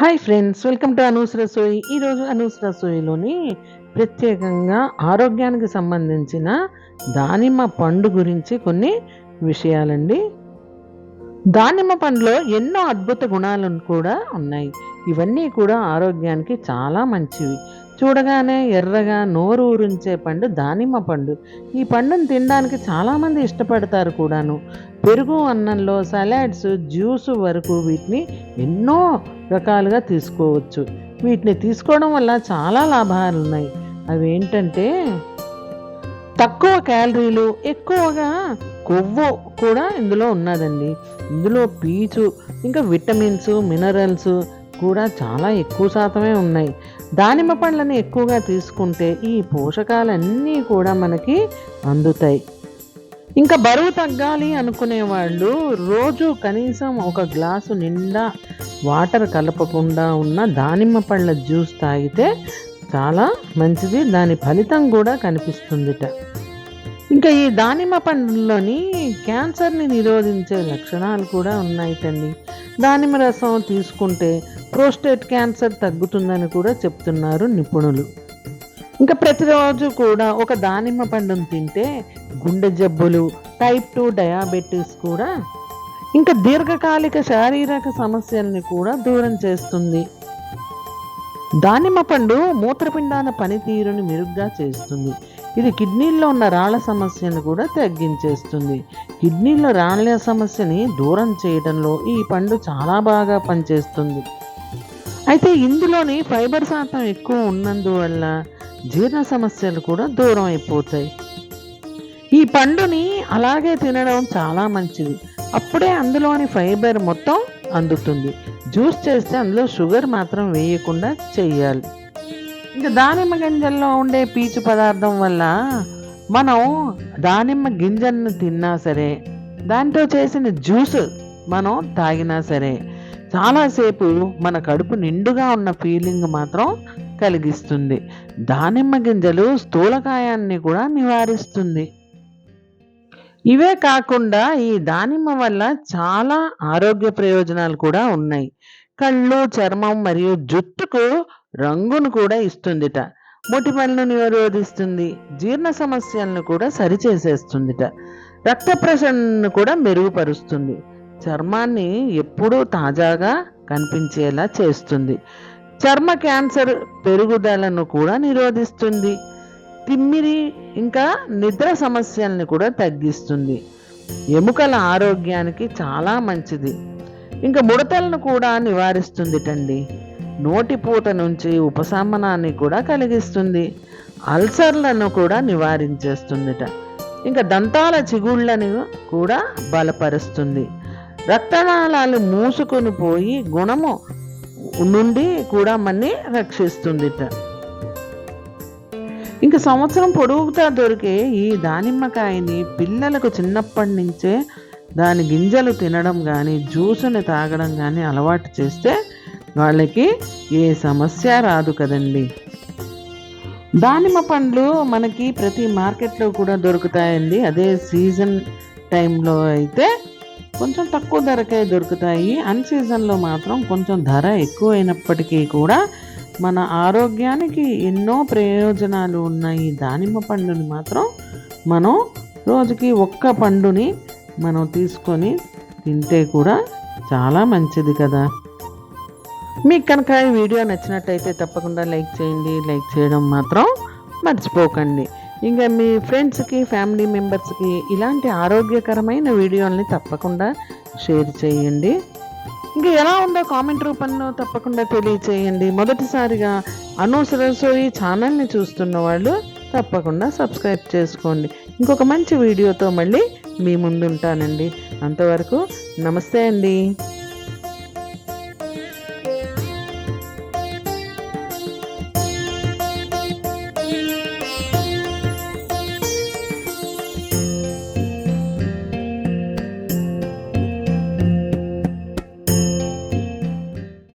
Hi friends welcome to Anu's Rasoi ఈరోజు అనూస్ రసోయిలోని ప్రత్యేకంగా ఆరోగ్యానికి సంబంధించిన దానిమ్మ పండు గురించి కొన్ని విషయాలండి. దానిమ్మ పండులో ఎన్నో అద్భుత గుణాలు కూడా ఉన్నాయి. ఇవన్నీ కూడా ఆరోగ్యానికి చాలా మంచివి. చూడగానే ఎర్రగా నోరు ఊరించే పండు దానిమ్మ పండు. ఈ పండును తినడానికి చాలామంది ఇష్టపడతారు కూడాను. పెరుగు అన్నంలో సలాడ్స్ జ్యూస్ వరకు వీటిని ఎన్నో రకాలుగా తీసుకోవచ్చు. వీటిని తీసుకోవడం వల్ల చాలా లాభాలు ఉన్నాయి. అవి ఏంటంటే తక్కువ క్యాలరీలు ఎక్కువగా కొవ్వు కూడా ఇందులో ఉన్నదండి. ఇందులో పీచు ఇంకా విటమిన్స్ మినరల్స్ కూడా చాలా ఎక్కువ శాతమే ఉన్నాయి. దానిమ్మ పండ్లను ఎక్కువగా తీసుకుంటే ఈ పోషకాలన్నీ కూడా మనకి అందుతాయి. ఇంకా బరువు తగ్గాలి అనుకునే వాళ్ళు రోజు కనీసం ఒక గ్లాసు నిండా వాటర్ కలపకుండా ఉన్న దానిమ్మ పళ్ళ జ్యూస్ తాగితే చాలా మంచిది. దాని ఫలితం కూడా కనిపిస్తుందిట. ఇంకా ఈ దానిమ్మ పండులోని క్యాన్సర్ని నిరోధించే లక్షణాలు కూడా ఉన్నాయిటండి దానిమ్మ రసం తీసుకుంటే ప్రోస్టేట్ క్యాన్సర్ తగ్గుతుందని కూడా చెప్తున్నారు నిపుణులు. ఇంకా ప్రతిరోజు కూడా ఒక దానిమ్మ పండును తింటే గుండె జబ్బులు టైప్ టూ డయాబెటీస్ కూడా ఇంకా దీర్ఘకాలిక శారీరక సమస్యల్ని కూడా దూరం చేస్తుంది. దానిమ్మ పండు మూత్రపిండాల పనితీరుని మెరుగ్గా చేస్తుంది. ఇది కిడ్నీల్లో ఉన్న రాళ్ళ సమస్యను కూడా తగ్గించేస్తుంది. కిడ్నీలో రాళ్ళ సమస్యని దూరం చేయడంలో ఈ పండు చాలా బాగా పనిచేస్తుంది. అయితే ఇందులోని ఫైబర్ శాతం ఎక్కువ ఉన్నందువల్ల జీర్ణ సమస్యలు కూడా దూరం అయిపోతాయి. ఈ పండుని అలాగే తినడం చాలా మంచిది. అప్పుడే అందులోని ఫైబర్ మొత్తం అందుతుంది. జ్యూస్ చేస్తే అందులో షుగర్ మాత్రం వేయకుండా చేయాలి ఇంకా దానిమ్మ గింజల్లో ఉండే పీచు పదార్థం వల్ల మనం దానిమ్మ గింజలను తిన్నా సరే దాంతో చేసిన జ్యూస్ మనం తాగినా సరే చాలాసేపు మన కడుపు నిండుగా ఉన్న ఫీలింగ్ మాత్రం కలిగిస్తుంది. దానిమ్మ గింజలు స్థూలకాయాన్ని కూడా నివారిస్తుంది. ఇవే కాకుండా ఈ దానిమ్మ వల్ల చాలా ఆరోగ్య ప్రయోజనాలు కూడా ఉన్నాయి. కళ్ళు చర్మం మరియు జుట్టుకు రంగును కూడా ఇస్తుందిట. మొటిమలను నిరోధిస్తుంది. జీర్ణ సమస్యలను కూడా సరిచేసేస్తుందిట. రక్త ప్రసరణను కూడా మెరుగుపరుస్తుంది. చర్మాన్ని ఎప్పుడూ తాజాగా కనిపించేలా చేస్తుంది. చర్మ క్యాన్సర్ పెరుగుదలను కూడా నిరోధిస్తుంది. తిమ్మిరి ఇంకా నిద్ర సమస్యల్ని కూడా తగ్గిస్తుంది. ఎముకల ఆరోగ్యానికి చాలా మంచిది. ఇంకా ముడతలను కూడా నివారిస్తుందిటండి నోటిపూత నుంచి ఉపశమనాన్ని కూడా కలిగిస్తుంది. అల్సర్లను కూడా నివారించేస్తుందిట. ఇంకా దంతాల చిగుళ్ళని కూడా బలపరుస్తుంది. రక్తనాళాలు మూసుకొని పోయి గుణము నుండి కూడా మన్ని రక్షిస్తుందిట. ఇంకా సంవత్సరం పొడుగుతా దొరికే ఈ దానిమ్మకాయని పిల్లలకు చిన్నప్పటి నుంచే దాని గింజలు తినడం కానీ జ్యూసుని తాగడం కానీ అలవాటు చేస్తే వాళ్ళకి ఏ సమస్య రాదు కదండి. దానిమ్మ పండ్లు మనకి ప్రతి మార్కెట్లో కూడా దొరుకుతాయండి. అదే సీజన్ టైంలో అయితే కొంచెం తక్కువ ధరకే దొరుకుతాయి. అన్ సీజన్లో మాత్రం కొంచెం ధర ఎక్కువైనప్పటికీ కూడా మన ఆరోగ్యానికి ఎన్నో ప్రయోజనాలు ఉన్నాయి. దానిమ్మ పండుని మాత్రం మనం రోజుకి ఒక్క పండుని మనం తీసుకొని తింటే కూడా చాలా మంచిది కదా. మీకు కనుక ఈ వీడియో నచ్చినట్టయితే తప్పకుండా లైక్ చేయండి. లైక్ చేయడం మాత్రం మర్చిపోకండి. ఇంకా మీ ఫ్రెండ్స్కి ఫ్యామిలీ మెంబర్స్కి ఇలాంటి ఆరోగ్యకరమైన వీడియోల్ని తప్పకుండా షేర్ చేయండి. ఇంకా ఎలా ఉందో కామెంట్ రూపంలో తప్పకుండా తెలియచేయండి. మొదటిసారిగా అనూస్ రసోయి ఛానల్ని చూస్తున్న వాళ్ళు తప్పకుండా సబ్స్క్రైబ్ చేసుకోండి. ఇంకొక మంచి వీడియోతో మళ్ళీ మీ ముందుంటానండి. అంతవరకు నమస్తే అండి.